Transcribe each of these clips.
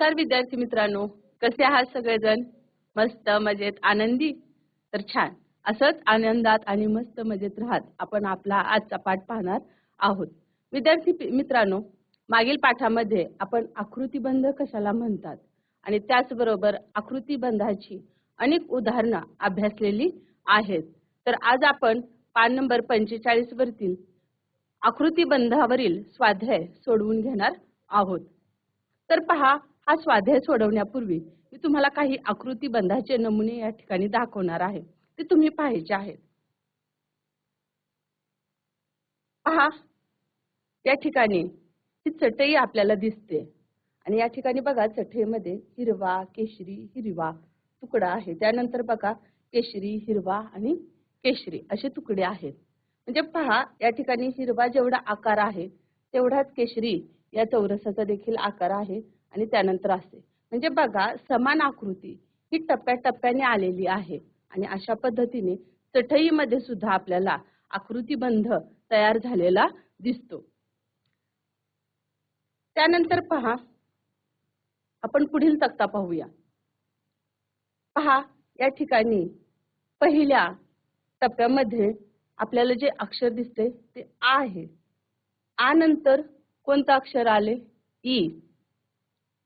नमस्कार विद्यार्थी मित्रांनो. कसे आहात सगळेजण? मस्त मजेत आनंदी? तर छान. असंच आनंदात आणि मस्त मजेत राहत आपण आपला आजचा पाठ पाहणार आहोत. विद्यार्थी मित्रांनो मागील पाठामध्ये आपण आकृतीबंध कशाला म्हणतात? आणि त्याचबरोबर आकृतीबंधाची अनेक उदाहरणं अभ्यासलेली आहेत. तर आज आपण पान नंबर पंचेचाळीस वरतील आकृतीबंधावरील स्वाध्याय सोडवून घेणार आहोत. तर पहा हा स्वाध्याय सोडवण्यापूर्वी मी तुम्हाला काही आकृती बंधाचे नमुने या ठिकाणी दाखवणार आहे. ते तुम्ही पाहायचे आहेत. पहा या ठिकाणी ही चटई आपल्याला दिसते. आणि या ठिकाणी बघा चटईमध्ये हिरवा केशरी हिरवा तुकडा आहे. त्यानंतर बघा केशरी हिरवा आणि केशरी असे तुकडे आहेत. म्हणजे पहा या ठिकाणी हिरवा जेवढा आकार आहे तेवढाच केशरी या चौरसाचा देखील आकार आहे. आणि त्यानंतर असे. म्हणजे बघा समान आकृती ही टप्प्याटप्प्याने आलेली आहे. आणि अशा पद्धतीने चटईमध्ये सुद्धा आपल्याला आकृतीबंध तयार झालेला दिसतो. त्यानंतर पहा आपण पुढील तक्ता पाहूया. पहा या ठिकाणी पहिल्या टप्प्यामध्ये आपल्याला जे अक्षर दिसते ते आ आहे. आ नंतर कोणतं अक्षर आले? ई.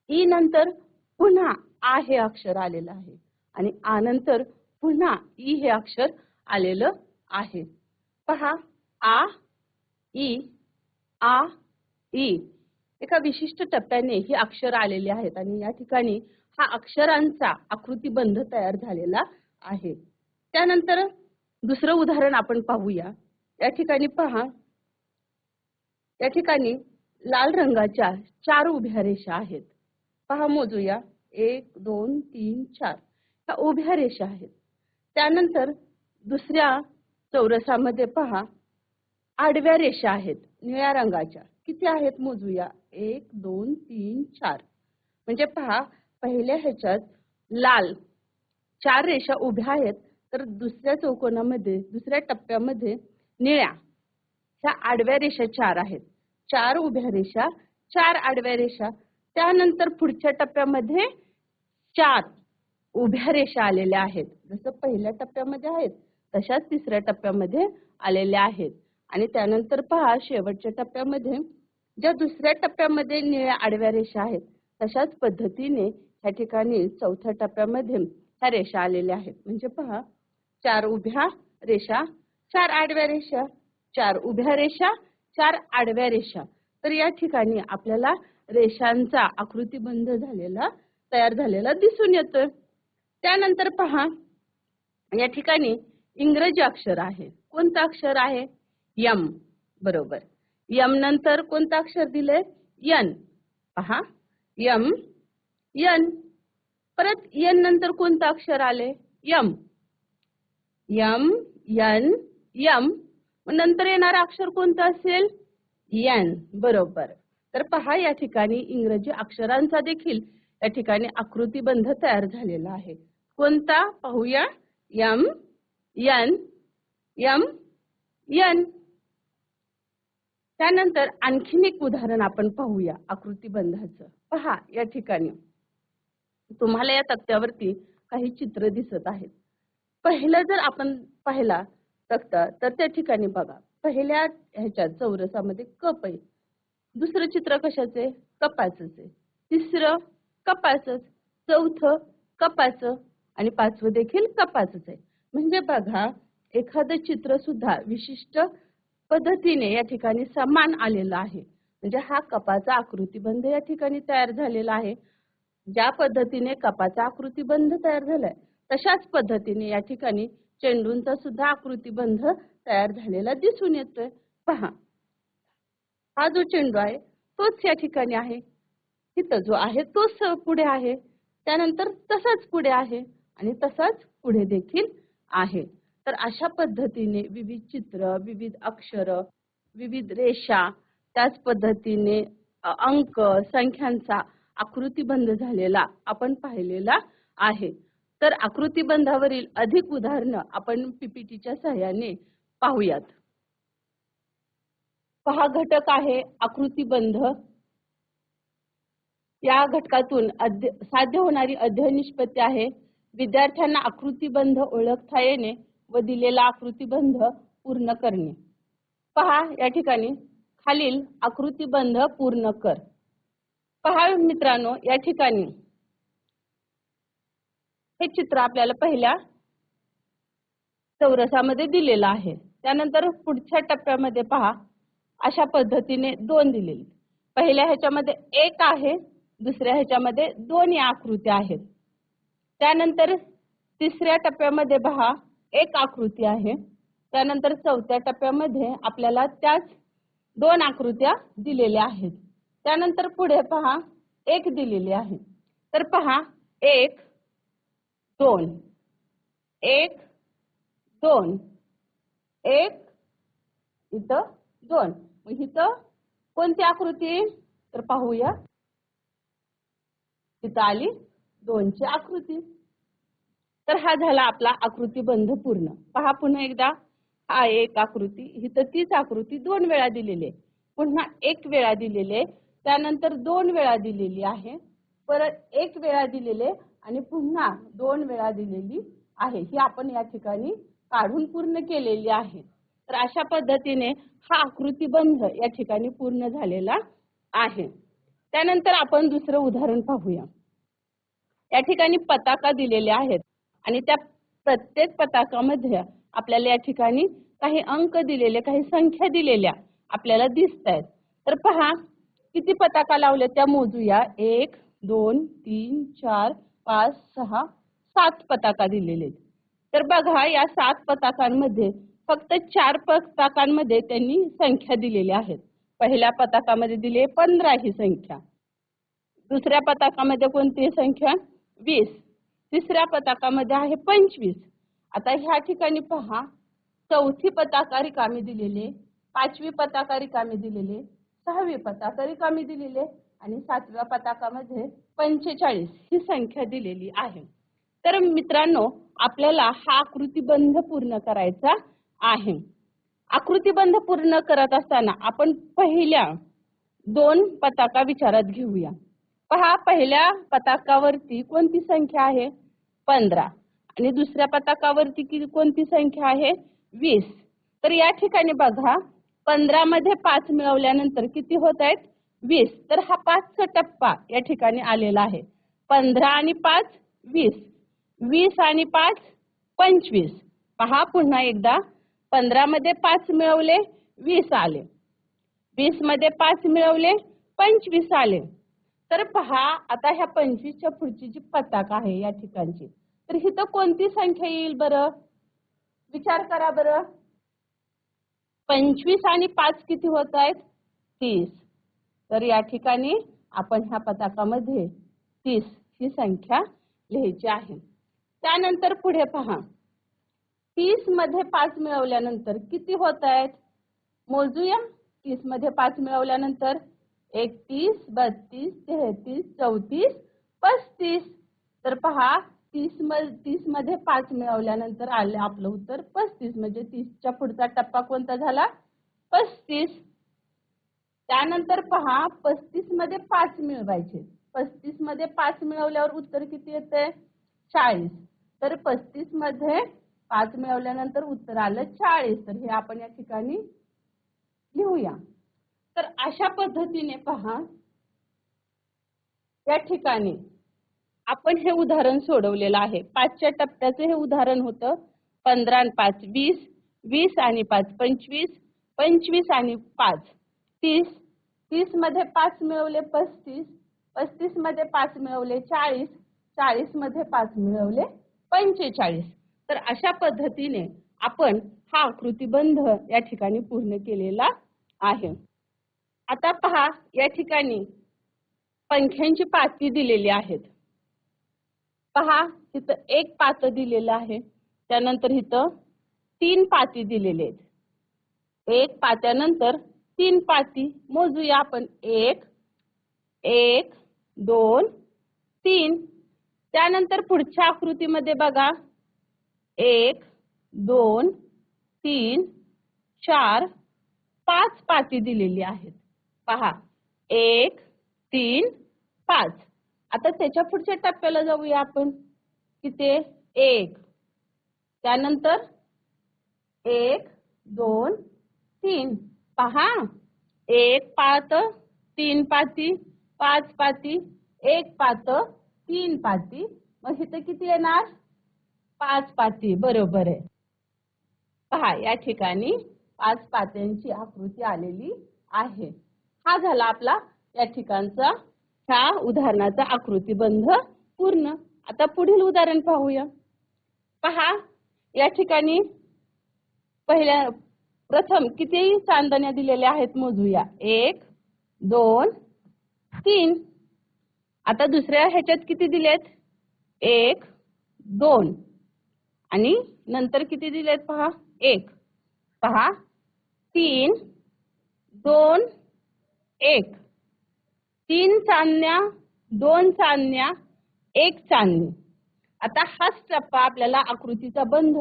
ई नंतर पुन्हा आ हे अक्षर आलेलं आहे. आणि आ नंतर पुन्हा ई हे अक्षर आलेलं आहे. पहा आ ई आ ई. एका विशिष्ट टप्प्याने ही अक्षर आलेली आहेत आणि या ठिकाणी हा अक्षरांचा आकृतीबंध तयार झालेला आहे. त्यानंतर दुसरं उदाहरण आपण पाहूया. या ठिकाणी पहा. या ठिकाणी लाल रंगाच्या चार उभ्या रेषा आहेत. पहा मोजूया. एक दोन तीन चार. ह्या उभ्या रेषा आहेत. त्यानंतर दुसऱ्या चौरसामध्ये पहा आडव्या रेषा आहेत निळ्या रंगाच्या. किती आहेत मोजूया? एक दोन तीन चार. म्हणजे पहा पहिल्या ह्याच्यात लाल चार रेषा उभ्या आहेत तर दुसऱ्या चौकोनामध्ये दुसऱ्या टप्प्यामध्ये निळ्या ह्या आडव्या रेषा चार आहेत. चार उभ्या रेषा चार आडव्या रेषा. त्यानंतर पुढच्या टप्प्यामध्ये चार उभ्या रेषा आलेल्या आहेत. जसं पहिल्या टप्प्यामध्ये आहेत तशाच तिसऱ्या टप्प्यामध्ये आलेल्या आहेत. आणि त्यानंतर पहा शेवटच्या टप्प्यामध्ये ज्या दुसऱ्या टप्प्यामध्ये निळ्या आडव्या रेषा आहेत तशाच पद्धतीने ह्या ठिकाणी चौथ्या टप्प्यामध्ये ह्या रेषा आलेल्या आहेत. म्हणजे पहा चार उभ्या रेषा चार आडव्या रेषा चार उभ्या रेषा चार आडव्या रेषा. तर या ठिकाणी आपल्याला रेषांचा आकृतीबंध झालेला तयार झालेला दिसून येतोय. त्यानंतर पहा या ठिकाणी इंग्रजी अक्षर आहे. कोणतं अक्षर आहे? यम. बरोबर. यम नंतर कोणतं अक्षर दिलंय? यन. पहा. M N. परत यन नंतर कोणतं अक्षर आले? यम. यम यन यम. नंतर येणारं अक्षर कोणतं असेल? यन. बरोबर. तर पहा या ठिकाणी इंग्रजी अक्षरांचा देखील या ठिकाणी आकृतीबंध तयार झालेला आहे. कोणता? पाहूया. यम यन यम यन. त्यानंतर आणखीन एक उदाहरण आपण पाहूया आकृतीबंधाचं. पहा या ठिकाणी. तुम्हाला या तक्त्यावरती काही चित्र दिसत आहेत. पहिलं जर आपण पाहिला तक्ता तर त्या ठिकाणी बघा. पहिल्या ह्याच्यात चौरसामध्ये कप आहे दुसरं चित्र कशाचे कपाचंच आहे. तिसरं कपाचच चौथं कपाचं आणि पाचवं देखील कपाचच आहे. म्हणजे बघा एखादं चित्र सुद्धा विशिष्ट पद्धतीने या ठिकाणी समान आलेला आहे. म्हणजे हा कपाचा आकृतीबंध या ठिकाणी तयार झालेला आहे. ज्या पद्धतीने कपाचा आकृतीबंध तयार झालाय तशाच पद्धतीने या ठिकाणी चेंडूंचा सुद्धा आकृतीबंध तयार झालेला दिसून येतोय. पहा हा जो चेंडू आहे तोच या ठिकाणी आहे. तिथं जो आहे तोच पुढे आहे. त्यानंतर तसाच पुढे आहे आणि तसाच पुढे देखील आहे. तर अशा पद्धतीने विविध चित्र विविध अक्षर विविध रेषा त्याच पद्धतीने अंक संख्यांचा आकृतीबंध झालेला आपण पाहिलेला आहे. तर आकृतीबंधावरील अधिक उदाहरणं आपण पीपीटीच्या सहाय्याने पाहूयात. पहा घटक आहे आकृतीबंध या घटकातून अध्य साध्य होणारी अध्ययन निष्पत्ती आहे. विद्यार्थ्यांना आकृतीबंध ओळखता येणे व दिलेला आकृतीबंध पूर्ण करणे. पहा या ठिकाणी खालील आकृतीबंध पूर्ण कर. पहा मित्रांनो या ठिकाणी. हे चित्र आपल्याला पहिल्या चौरसामध्ये दिलेलं आहे. त्यानंतर पुढच्या टप्प्यामध्ये पहा. अशा पद्धतीने दोन दिलेले. पहिल्या ह्याच्यामध्ये एक आहे दुसऱ्या ह्याच्यामध्ये दोन या आकृत्या आहेत. त्यानंतर तिसऱ्या टप्प्यामध्ये पहा एक आकृती आहे. त्यानंतर चौथ्या टप्प्यामध्ये आपल्याला त्याच दोन आकृत्या दिलेल्या आहेत. त्यानंतर पुढे पहा एक दिलेली आहे. तर पहा एक दोन. एक दोन. एक इथं दोन. मग इथं कोणती आकृती? तर पाहूया. तिथं आली दोनची आकृती. तर हा झाला आपला आकृतीबंध पूर्ण. पहा पुन्हा एकदा. हा एक आकृती इथं तीच आकृती दोन वेळा दिलेली आहे. पुन्हा एक वेळा दिलेली आहे. त्यानंतर दोन वेळा दिलेली आहे. परत एक वेळा दिलेले आणि पुन्हा दोन वेळा दिलेली आहे. ही आपण या ठिकाणी काढून पूर्ण केलेली आहे. तर अशा पद्धतीने हा आकृतीबंध या ठिकाणी पूर्ण झालेला आहे. त्यानंतर आपण दुसरं उदाहरण पाहूया. या ठिकाणी पताका दिलेल्या आहेत आणि त्या प्रत्येक पताकामध्ये आपल्याला या ठिकाणी काही अंक दिलेले काही संख्या दिलेल्या आपल्याला दिसत आहेत तर पहा किती पताका लावल्या त्या मोजूया. एक दोन तीन चार पाच सहा सात पताका दिलेले तर बघा या सात पताकांमध्ये फक्त चार पताकांमध्ये त्यांनी संख्या दिलेल्या आहेत. पहिल्या पताकामध्ये दिली पंधरा ही संख्या. दुसऱ्या पताकामध्ये कोणती संख्या? वीस. तिसऱ्या पताकामध्ये आहे पंचवीस. आता ह्या ठिकाणी पहा चौथी पताका रिकामी दिलेले पाचवी पताका रिकामी दिलेले सहावी पताका रिकामी दिलेले आणि सातव्या पताकामध्ये पंचेचाळीस ही संख्या दिलेली आहे. तर मित्रांनो आपल्याला हा आकृतीबंध पूर्ण करायचा आहे. आकृतीबंध पूर्ण करत असताना आपण पहिल्या दोन पताका विचारात घेऊया. पहा पहिल्या पताकावरती कोणती संख्या आहे? पंधरा. आणि दुसऱ्या पताकावरती किती कोणती संख्या आहे? वीस. तर या ठिकाणी बघा पंधरा मध्ये पाच मिळवल्यानंतर किती होत आहेत? वीस. तर हा पाचचा टप्पा या ठिकाणी आलेला आहे. पंधरा आणि पाच वीस. वीस आणि पाच पंचवीस. पहा पुन्हा एकदा. पंधरा मध्ये पाच मिळवले वीस आले. वीसमध्ये पाच मिळवले पंचवीस आले. तर पहा आता ह्या पंचवीसच्या पुढची जी पताका आहे या ठिकाणची तर हिथं कोणती संख्या येईल बरं? विचार करा बरं. पंचवीस आणि पाच किती होत आहेत? तीस. तर या ठिकाणी आपण ह्या पताकामध्ये तीस ही संख्या लिहायची आहे. त्यानंतर पुढे पहा. तीसमध्ये पाच मिळवल्यानंतर किती होत आहेत? मोजूया. तीसमध्ये पाच मिळवल्यानंतर एकतीस बत्तीस तेहतीस चौतीस पस्तीस. तर पहा तीस तीसमध्ये पाच मिळवल्यानंतर आले आपलं उत्तर पस्तीस. म्हणजे तीसच्या पुढचा टप्पा कोणता झाला? पस्तीस. त्यानंतर पहा पस्तीसमध्ये पाच मिळवायचे. पस्तीसमध्ये पाच मिळवल्यावर उत्तर किती येते चाळीस. तर पस्तीसमध्ये पाच मिळवल्यानंतर उत्तर आलं चाळीस. तर हे आपण या ठिकाणी लिहूया. तर अशा पद्धतीने पहा. या ठिकाणी आपण हे उदाहरण सोडवलेलं आहे. पाचच्या टप्प्याचं हे उदाहरण होतं. पंधरा आणि पाच वीस. वीस आणि पाच पंचवीस. पंचवीस आणि पाच. तीस. तीसमध्ये पाच मिळवले पस्तीस. पस्तीसमध्ये पाच मिळवले चाळीस. चाळीसमध्ये पाच मिळवले पंचेचाळीस. तर अशा पद्धतीने आपण हा आकृतीबंध या ठिकाणी पूर्ण केलेला आहे. आता पहा या ठिकाणी पंख्यांची पाती दिलेली आहेत. पहा इथं एक पात दिलेलं आहे. त्यानंतर इथं तीन पाती दिलेले आहेत. एक पात्यानंतर तीन पाती. मोजूया आपण. एक एक दोन तीन. त्यानंतर पुढच्या आकृतीमध्ये बघा. एक दोन तीन चार पाच पाती दिलेली आहेत. पहा एक तीन पाच. आता त्याच्या पुढच्या टप्प्याला जाऊया आपण. किती? एक. त्यानंतर एक दोन तीन. पहा एक पात तीन पाती पाच पाती एक पात तीन पाती मग इथं किती येणार? पाच पाती बरोबर आहे. पहा या ठिकाणी पाच पात्यांची आकृती आलेली आहे. हा झाला आपला या ठिकाणचा ह्या उदाहरणाचा आकृतीबंध पूर्ण. आता पुढील उदाहरण पाहूया. पहा या ठिकाणी पहिल्या प्रथम किती चांदण्या दिलेल्या आहेत मोजूया. एक दोन तीन. आता दुसऱ्या ह्याच्यात किती दिलेत? एक दोन. आणि नंतर किती दिलेत पहा? एक. पहा. तीन. दोन. एक. तीन चांदण्या दोन चांदण्या एक चांदणी. आता हाच टप्पा आपल्याला आकृतीचा बंध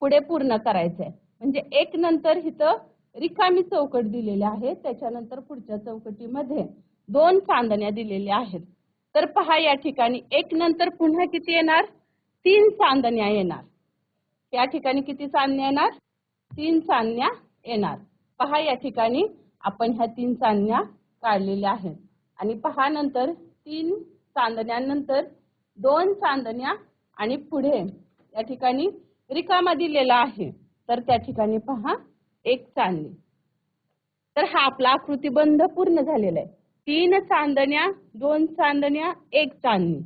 पुढे पूर्ण करायचा आहे म्हणजे एक नंतर हिथं रिकामी चौकट दिलेली आहे त्याच्यानंतर पुढच्या चौकटीमध्ये दोन चांदण्या दिलेल्या आहेत. तर पहा या ठिकाणी एक नंतर पुन्हा किती येणार? तीन चांदण्या येणार. या ठिकाणी किती चांदण्या येणार? तीन चांदण्या येणार. पहा या ठिकाणी आपण ह्या तीन चांदण्या काढलेल्या आहेत. आणि पहा नंतर तीन चांदण्यानंतर दोन चांदण्या आणि पुढे या ठिकाणी रिकामा दिलेला आहे. तर त्या ठिकाणी पहा एक चांदणी तर हा आपला आकृतीबंध पूर्ण झालेला आहे. तीन चांदण्या दोन चांदण्या एक चांदणी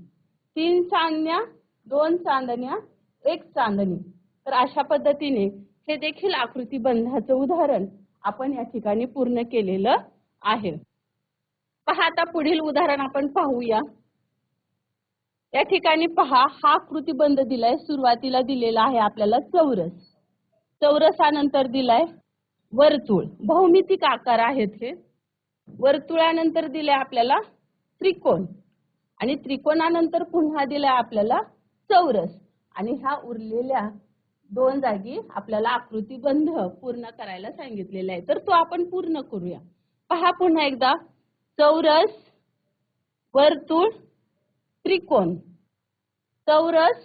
तीन चांदण्या दोन चांदण्या एक चांदणी तर अशा पद्धतीने हे देखील आकृती बंधाचं उदाहरण आपण या ठिकाणी पूर्ण केलेलं आहे. पहा आता पुढील उदाहरण आपण पाहूया. या ठिकाणी पहा हा कृतीबंध दिलाय सुरुवातीला दिलेला आहे आपल्याला चौरस. चौरसानंतर दिलाय वर्तुळ. भौमितिक आकार आहेत हे. वर्तुळानंतर दिलाय आपल्याला त्रिकोण. आणि त्रिकोणानंतर पुन्हा दिलाय आपल्याला चौरस. आणि ह्या उरलेल्या दोन जागी आपल्याला आकृतीबंध पूर्ण करायला सांगितलेला आहे. तर तो आपण पूर्ण करूया. पहा पुन्हा एकदा. चौरस वर्तुळ त्रिकोण. चौरस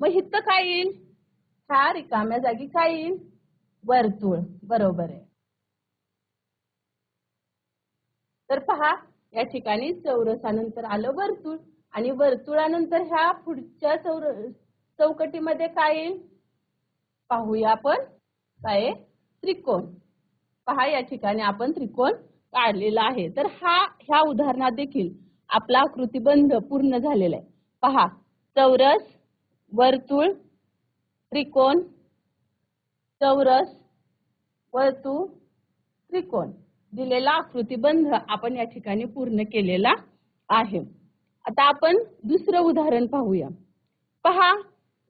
मग इथं काय येईल? ह्या रिकाम्या जागी काय येईल? वर्तुळ. बरोबर आहे. तर पहा या ठिकाणी चौरसानंतर आलं वर्तुळ आणि वर्तुळानंतर ह्या पुढच्या चौर चौकटीमध्ये काय येईल? पाहूया आपण. काय त्रिकोण. पहा या ठिकाणी आपण त्रिकोण काढलेला आहे. तर हा ह्या उदाहरणात देखील आपला आकृतीबंध पूर्ण झालेला आहे. पहा चौरस वर्तुळ त्रिकोण चौरस वर्तुळ त्रिकोण दिलेला आकृतीबंध आपण या ठिकाणी पूर्ण केलेला आहे. आता आपण दुसरं उदाहरण पाहूया. पहा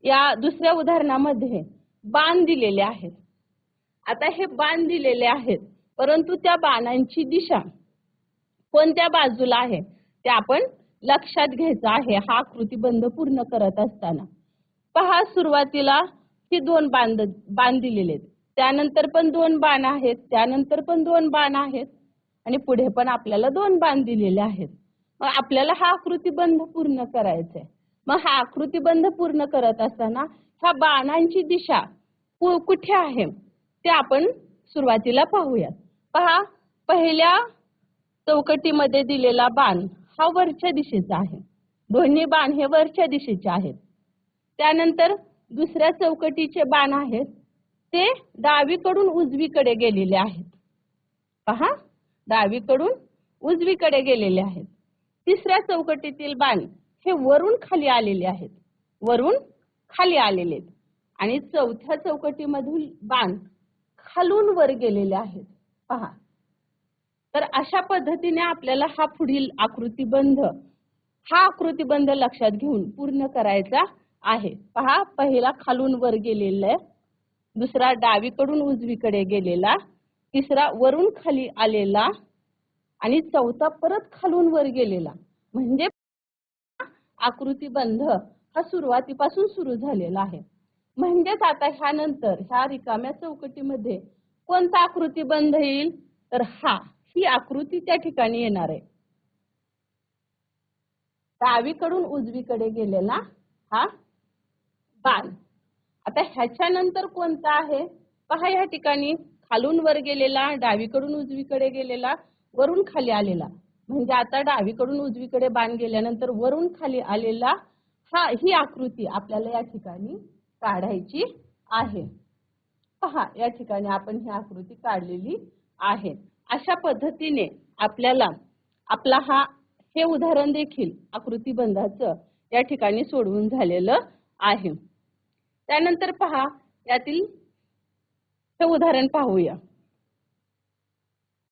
या दुसऱ्या उदाहरणामध्ये बाण दिलेले आहेत. आता हे बाण दिलेले आहेत परंतु त्या बाणांची दिशा कोणत्या बाजूला आहे ते आपण लक्षात घ्यायचं आहे. हा आकृतीबंध पूर्ण करत असताना. पहा सुरुवातीला हे दोन बांध बाण दिलेले आहेत. त्यानंतर पण दोन बाण आहेत त्यानंतर पण दोन बाण आहेत आणि पुढे पण आपल्याला दोन बाण दिलेले आहेत. मग आपल्याला हा आकृतीबंध पूर्ण करायचा आहे मग हा आकृतीबंध पूर्ण करत असताना ह्या बाणांची दिशा कुठे आहे? ते आपण सुरुवातीला पाहूयात. पहा पहिल्या चौकटीमध्ये दिलेला बाण हा वरच्या दिशेचा आहे. दोन्ही बाण हे वरच्या दिशेचे आहेत. त्यानंतर दुसऱ्या चौकटीचे बाण आहेत. ते डावीकडून उजवीकडे गेलेले आहेत. पहा डावीकडून उजवीकडे गेलेले आहेत. तिसऱ्या चौकटीतील बाण हे वरून खाली आलेले आहेत. वरून खाली आलेले आहेत. आणि चौथ्या चौकटीमधील बाण खालून वर गेलेले आहेत. पहा. तर अशा पद्धतीने आपल्याला हा पुढील आकृतीबंध हा आकृतीबंध लक्षात घेऊन पूर्ण करायचा आहे. पहा पहिला खालून वर गेलेला आहे. दुसरा डावीकडून उजवीकडे गेलेला. तिसरा वरून खाली आलेला. आणि चौथा परत खालून वर गेलेला. म्हणजे आकृतीबंध हा सुरुवातीपासून सुरू झालेला आहे. म्हणजेच आता ह्यानंतर ह्या रिकाम्या चौकटीमध्ये कोणता आकृती बंद येईल? तर हा ही आकृती त्या ठिकाणी येणार आहे. डावीकडून उजवीकडे गेलेला हा बाण. आता ह्याच्यानंतर कोणता आहे? पहा या ठिकाणी खालून वर गेलेला डावीकडून उजवीकडे गेलेला वरून खाली आलेला. म्हणजे आता डावीकडून उजवीकडे बाण गेल्यानंतर वरून खाली आलेला हा ही आकृती आपल्याला या ठिकाणी काढायची आहे. पहा या ठिकाणी आपण ही आकृती काढलेली आहे. अशा पद्धतीने आपल्याला आपला हा हे उदाहरण देखील आकृती बंधाचं या ठिकाणी सोडवून झालेलं आहे. त्यानंतर पहा यातील हे उदाहरण पाहूया.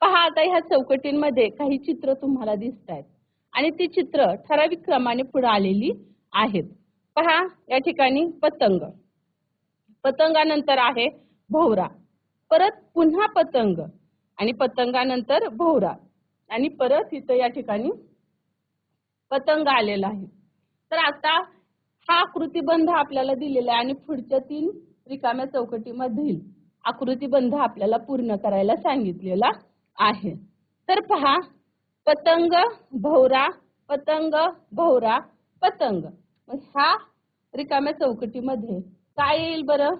पहा आता ह्या चौकटींमध्ये काही चित्र तुम्हाला दिसत आहेत आणि ती चित्र ठराविक क्रमाने पुढे आलेली आहेत. पहा या ठिकाणी पतंग. पतंगानंतर आहे भोवरा. परत पुन्हा पतंग आणि पतंगानंतर भोवरा. आणि परत इथं या ठिकाणी पतंग आलेला आहे. तर आता हा आकृतीबंध आपल्याला दिलेला आहे आणि पुढच्या तीन रिकाम्या चौकटीमधील आकृतीबंध आपल्याला पूर्ण करायला सांगितलेला आहे. तर पहा पतंग भोवरा पतंग भोवरा पतंग. मग ह्या रिकाम्या चौकटीमध्ये काय येईल बरं?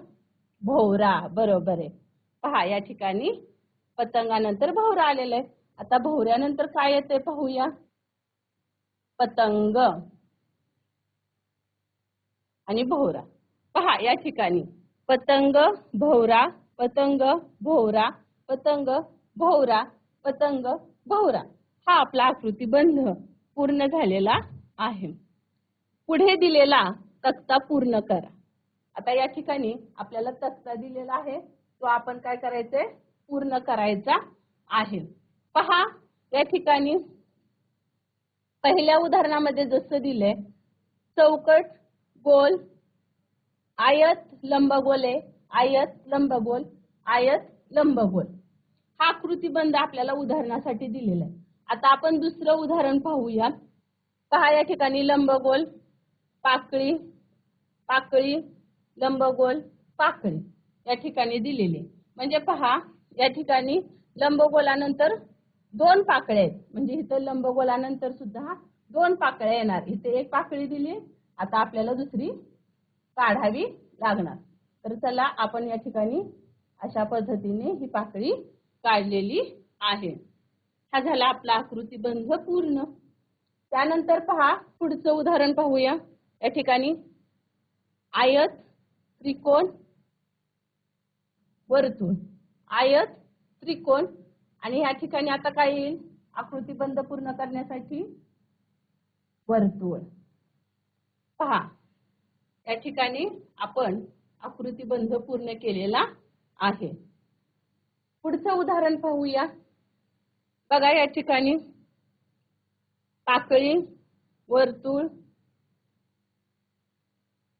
भोवरा. बरोबर आहे. पहा या ठिकाणी पतंगानंतर भोवरा आलेला आहे. आता भोवऱ्यानंतर काय येते पाहूया. पतंग आणि भोवरा. पहा या ठिकाणी पतंग भोवरा पतंग भोवरा पतंग भोवरा पतंग भोवरा. हा आपला आकृतीबंध पूर्ण झालेला आहे. पुढे दिलेला तक्ता पूर्ण करा. आता या ठिकाणी आपल्याला तक्ता दिलेला आहे. तो आपण काय करायचंय पूर्ण करायचा आहे. पहा या ठिकाणी पहिल्या उदाहरणामध्ये जसं दिलंय चौकट गोल आयत लंबगोले आयत लंबगोल आयत लंबगोल हा आकृतीबंध आपल्याला उदाहरणासाठी दिलेला आहे. आता आपण दुसरं उदाहरण पाहूया. पहा या ठिकाणी लंबगोल पाकळी पाकळी लंबगोल पाकळी या ठिकाणी दिलेली. म्हणजे पहा या ठिकाणी लंबगोलानंतर दोन पाकळ्या आहेत. म्हणजे इथं लंबगोलानंतर सुद्धा दोन पाकळ्या येणार. इथे एक पाकळी दिली आता आपल्याला दुसरी काढावी लागणार. तर चला आपण या ठिकाणी अशा पद्धतीने ही पाकळी काढलेली आहे. हा झाला आपला आकृतीबंध पूर्ण. त्यानंतर पहा पुढचं उदाहरण पाहूया. या ठिकाणी आयत त्रिकोण वर्तुळ आयत त्रिकोण आणि या ठिकाणी आता काय येईल? आकृतीबंध पूर्ण करण्यासाठी वर्तुळ. पहा या ठिकाणी आपण आकृतीबंध पूर्ण केलेला आहे. पुढचं उदाहरण पाहूया. बघा या ठिकाणी पाकळी वर्तुळ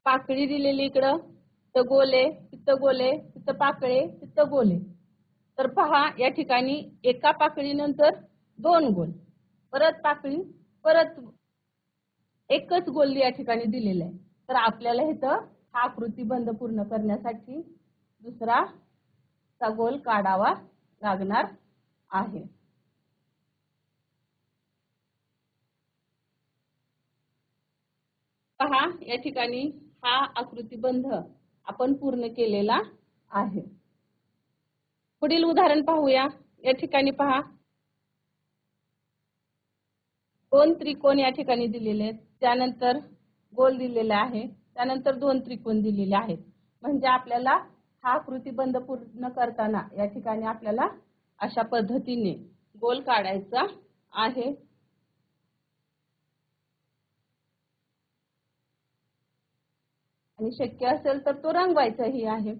पाकळी दिलेली इकडं. तिथं गोले तिथं गोले तिथं पाकळे तिथं गोले. तर पहा या ठिकाणी एका पाकळीनंतर दोन गोल. परत पाकळी परत एकच गोल या ठिकाणी दिलेला आहे. तर आपल्याला इथं हा आकृती बंद पूर्ण करण्यासाठी दुसरा चा गोल काढावा लागणार आहे. पहा या ठिकाणी हा आकृतीबंध आपण पूर्ण केलेला आहे. पुढील उदाहरण पाहूया. या ठिकाणी पहा. दोन त्रिकोण या ठिकाणी दिलेले आहेत. त्यानंतर गोल दिलेला आहे. त्यानंतर दोन त्रिकोण दिलेले आहेत. म्हणजे आपल्याला हा आकृतीबंध पूर्ण करताना या ठिकाणी आपल्याला अशा पद्धतीने गोल काढायचा आहे. आणि शक्य असेल तर तो रंगवायचाही आहे.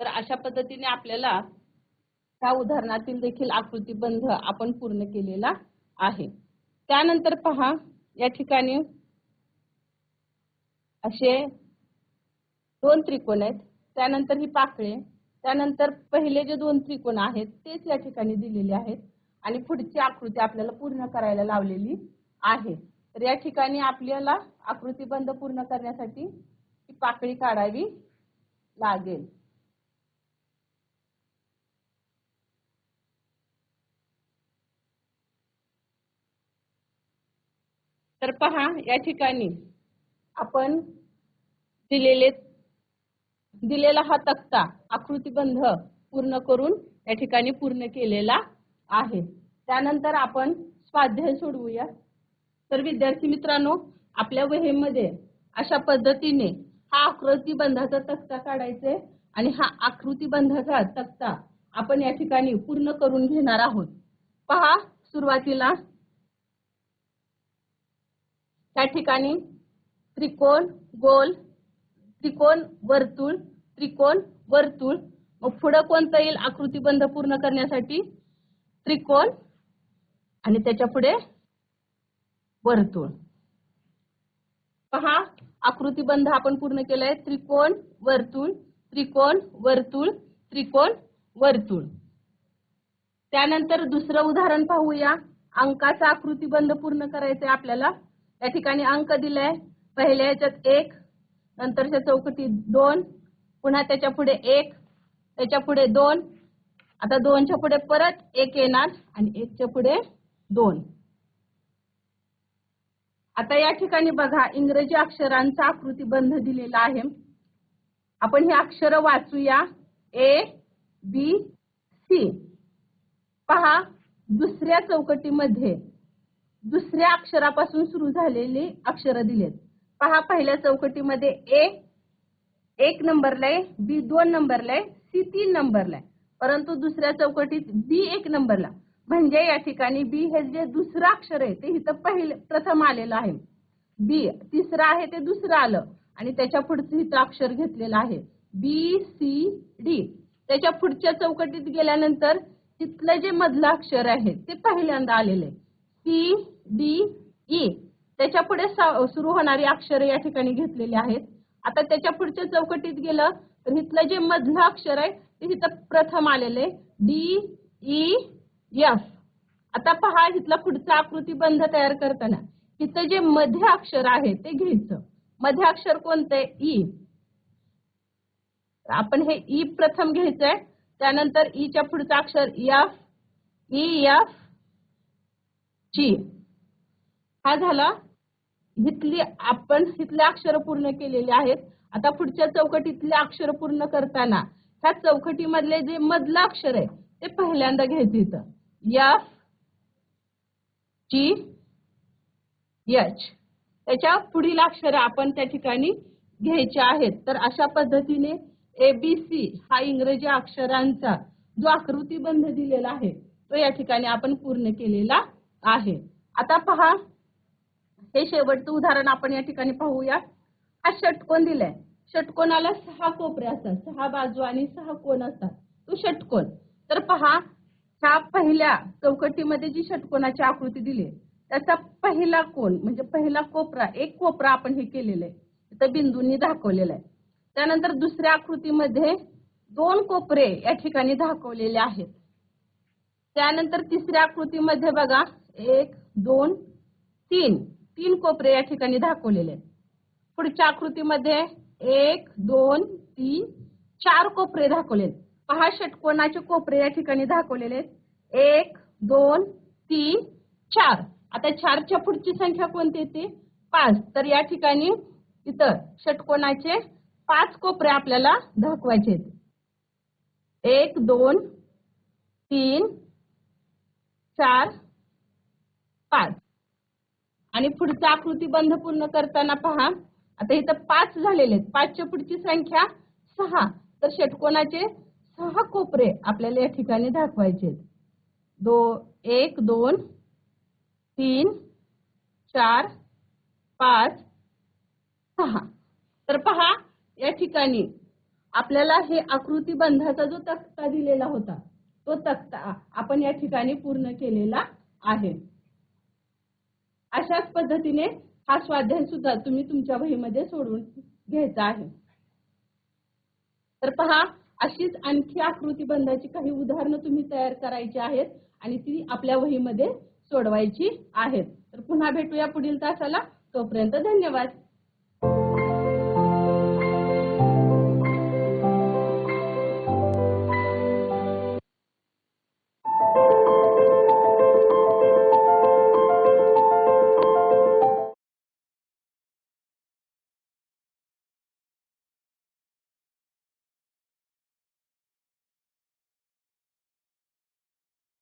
तर अशा पद्धतीने आपल्याला त्या उदाहरणातील देखील आकृतीबंध आपण पूर्ण केलेला आहे. त्यानंतर पहा या ठिकाणी असे दोन त्रिकोण आहेत. त्यानंतर ही पाकळे त्यानंतर पहिले जे दोन त्रिकोण आहेत तेच या ठिकाणी दिलेले आहेत. आणि पुढची आकृती आपल्याला पूर्ण करायला लावलेली आहे. तर या ठिकाणी आपल्याला आकृतीबंध पूर्ण करण्यासाठी ही पाकळी काढावी लागेल. तर पहा या ठिकाणी आपण दिलेले दिलेला हा तक्ता आकृतीबंध पूर्ण करून या ठिकाणी पूर्ण केलेला आहे. त्यानंतर आपण स्वाध्याय सोडवूया. तर विद्यार्थी मित्रांनो आपल्या वहीमध्ये अशा पद्धतीने हा आकृती बंधाचा तक्ता काढायचे आणि हा आकृती बंधाचा तक्ता आपण या ठिकाणी पूर्ण करून घेणार आहोत. पहा सुरुवातीला. त्या ठिकाणी त्रिकोण गोल त्रिकोण वर्तुळ त्रिकोण वर्तुळ. मग पुढं कोणतं येईल आकृती बंध पूर्ण करण्यासाठी? त्रिकोण आणि त्याच्या पुढे वर्तुळ. पहा. आकृतीबंध आपण पूर्ण केलाय. त्रिकोण वर्तुळ त्रिकोण वर्तुळ त्रिकोण वर्तुळ. त्यानंतर दुसरं उदाहरण पाहूया. अंकाचा आकृतीबंध पूर्ण करायचंय आपल्याला. या ठिकाणी अंक दिलाय. पहिल्या ह्याच्यात एक नंतरच्या चौकटीत दोन पुन्हा त्याच्या पुढे एक त्याच्या पुढे दोन. आता दोनच्या पुढे परत एक येणार आणि एकच्या पुढे दोन. आता या ठिकाणी बघा इंग्रजी अक्षरांचा आकृतीबंध दिलेला आहे. आपण हे अक्षर वाचूया. ए बी सी पहा दुसऱ्या चौकटीमध्ये दुसऱ्या अक्षरापासून सुरू झालेली अक्षर दिलेत. पहा पहिल्या चौकटीमध्ये ए एक नंबरला आहे बी दोन नंबरला आहे सी तीन नंबरला आहे. परंतु दुसऱ्या चौकटीत बी एक नंबरला. म्हणजे या ठिकाणी बी हे जे दुसरं अक्षर आहे ते इथं पहिले प्रथम आलेलं आहे. बी तिसरं आहे ते दुसरं आलं. आणि त्याच्या पुढचं इथं अक्षर घेतलेलं आहे. बी सी डी त्याच्या पुढच्या चौकटीत गेल्यानंतर तिथलं जे मधलं अक्षर आहे ते पहिल्यांदा आलेलं आहे. सी डी ई त्याच्या पुढे सुरू होणारी अक्षर या ठिकाणी घेतलेली आहेत. आता त्याच्या पुढच्या चौकटीत गेलं तर इथलं जे मधलं अक्षर आहे ते इथं प्रथम आलेलं आहे. डी ई e, एफ आता पहा इथला पुढचा आकृतीबंध तयार करताना. इथं जे मध्य अक्षर आहे ते घ्यायचं. मध्य अक्षर कोणतं ई e. आपण हे ई प्रथम घ्यायचंय. त्यानंतर e ईच्या पुढचं अक्षर एफ ई एफ जी हा झाला. इथली आपण इथले अक्षर पूर्ण केलेले आहेत. आता पुढच्या चौकटीतले अक्षर पूर्ण करताना ह्या चौकटीमधले जे मधलं अक्षर आहे ते पहिल्यांदा घ्यायचं इथं. एफ जी एच त्याच्या पुढील अक्षर आपण त्या ठिकाणी घ्यायचे आहेत. तर अशा पद्धतीने एबीसी हा इंग्रजी अक्षरांचा जो आकृतीबंध दिलेला आहे तो या ठिकाणी आपण पूर्ण केलेला आहे. आता पहा हे शेवटचं उदाहरण आपण या ठिकाणी पाहूया. हा षटकोन दिलाय. षटकोनाला सहा कोपरे असतात. सहा बाजू आणि सहा कोण असतात. तो षटकोन. तर पहा ह्या पहिल्या चौकटीमध्ये जी षटकोनाची आकृती दिली त्याचा पहिला कोण म्हणजे पहिला कोपरा एक कोपरा आपण हे केलेला आहे. इथं बिंदूंनी दाखवलेलं आहे. त्यानंतर दुसऱ्या आकृतीमध्ये दोन कोपरे या ठिकाणी दाखवलेले आहेत. त्यानंतर तिसऱ्या आकृतीमध्ये बघा एक दोन तीन. तीन कोपरे या ठिकाणी दाखवलेले आहेत. पुढच्या आकृतीमध्ये एक दोन तीन चार कोपरे दाखवले पहा षटकोनाचे कोपरे या ठिकाणी दाखवलेले आहेत. एक दोन तीन चार. आता चारच्या पुढची संख्या कोणती येते पाच. तर या ठिकाणी इथं षटकोनाचे पाच कोपरे आपल्याला दाखवायचे आहेत. एक दोन तीन चार पाच. आणि पुढचा आकृती बंध पूर्ण करताना पहा. आता इथं पाच झालेले आहेत. पाचच्या पुढची संख्या सहा. तर षटकोनाचे सहा कोपरे आपल्याला या ठिकाणी दाखवायचे दो एक दोन तीन चार पाच सहा. तर पहा या ठिकाणी आपल्याला हे आकृती बंधाचा जो तक्ता दिलेला होता तो तक्ता आपण या ठिकाणी पूर्ण केलेला आहे. अशाच पद्धतीने हा स्वाध्याय सुद्धा तुम्ही तुमच्या वहीमध्ये सोडून घ्यायचा आहे. तर पहा अशीच आणखी आकृती बंधाची काही उदाहरणं तुम्ही तयार करायची आहेत आणि ती आपल्या वहीमध्ये सोडवायची आहेत. तर पुन्हा भेटूया पुढील तासाला. तोपर्यंत धन्यवाद.